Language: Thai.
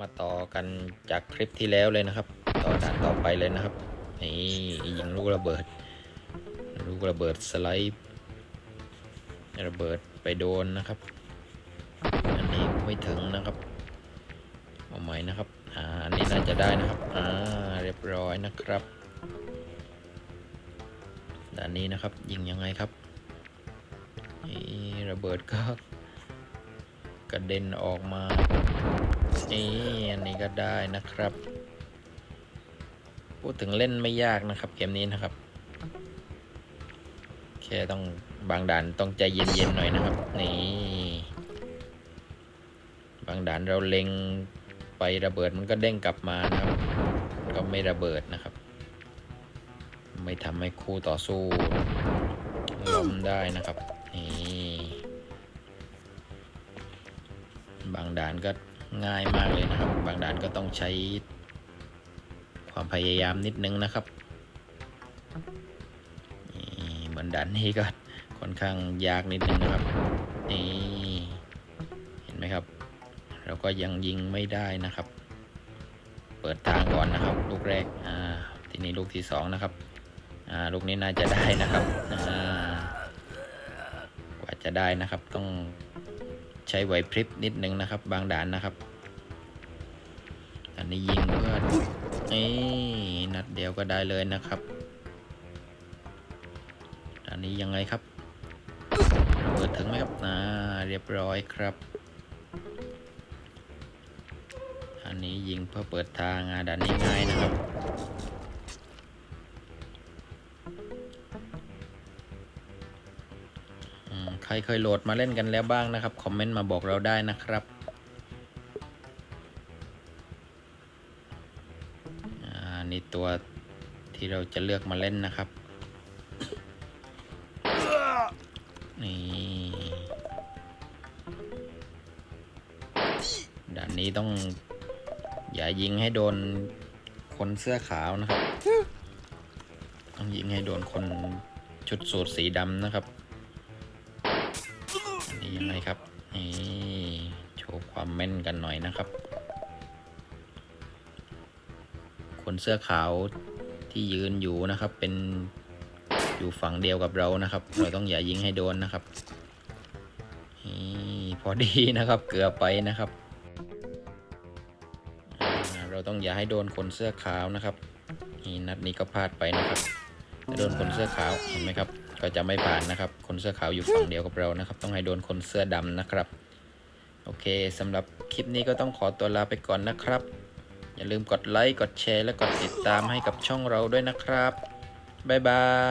มาต่อกันจากคลิปที่แล้วเลยนะครับ ต่อด่านต่อไปเลยนะครับนี่ยิงลูกระเบิด ลูกระเบิดสไลด์ระเบิดไปโดนนะครับ อันนี้ไม่ถึงนะครับเอาใหม่นะครับอ่าอันนี้น่าจะได้นะครับอ่าเรียบร้อยนะครับด่านนี้นะครับยิงยังไงครับนี่ระเบิดก็กระเด็นออกมา นี่อันนี้ก็ได้นะครับ พูดถึงเล่นไม่ยากนะครับ เกมนี้นะครับแค่ต้องบางด่านต้องใจเย็นๆหน่อยนะครับ นี่ บางด่านเราเล็งไประเบิดมันก็เด้งกลับมานะครับ ก็ไม่ระเบิดนะครับ ไม่ทำให้คู่ต่อสู้ล้มได้นะครับ นี่ บางด่านก็ ง่ายมากเลยนะครับ บางด่านก็ต้องใช้ ความพยายามนิดนึงนะครับนี่เหมือนด่านนี้ก็ค่อนข้างยากนิดนึงนะครับนี่เห็นไหมครับ เราก็ยังยิงไม่ได้นะครับ เปิดทางก่อนนะครับ ลูกแรกอ่าทีนี้ลูกที่สองนะครับอ่าลูกนี้น่าจะได้นะครับอ่ากว่าจะได้นะครับต้อง ใช้ไหวพริบนิดนึงนะครับ บางด่านนะครับ อันนี้ยิงเพื่อนี่นัดเดียวก็ได้เลยนะครับอันนี้ยังไงครับระเบิดถึงไหมครับอ่าเรียบร้อยครับ อันนี้ยิงเพื่อเปิดทางอ่าด่านนี้ง่ายนะครับ ครเคยโหลดมาเล่นกันแล้วบ้างนะครับ คอมเมนต์มาบอกเราได้นะครับอ่านี่ตัวที่เราจะเลือกมาเล่นนะครับ นี่ด่านนี้ต้องอย่ายิงให้โดนคนเสื้อขาวนะครับ ต้องยิงให้โดนคนชุดสูทสีดำนะครับ นนี้ยังไงครับนี่โชว์ความแม่นกันหน่อยนะครับ คนเสื้อขาวที่ยืนอยู่นะครับ เป็นอยู่ฝั่งเดียวกับเรานะครับ เราต้องอย่ายิงให้โดนนะครับนี่พอดีนะครับ เกือบไปนะครับ เราต้องอย่าให้โดนคนเสื้อขาวนะครับนี่นัดนี้ก็พลาดไปนะครับโดนคนเสื้อขาวเห็นไหมครับ ก็จะไม่ผ่านนะครับ คนเสื้อขาวอยู่ฝั่งเดียวกับเรานะครับ ต้องให้โดนคนเสื้อดำนะครับ โอเคสำหรับคลิปนี้ก็ต้องขอตัวลาไปก่อนนะครับ อย่าลืมกดไลค์ กดแชร์ และกดติดตามให้กับช่องเราด้วยนะครับบ๊ายบาย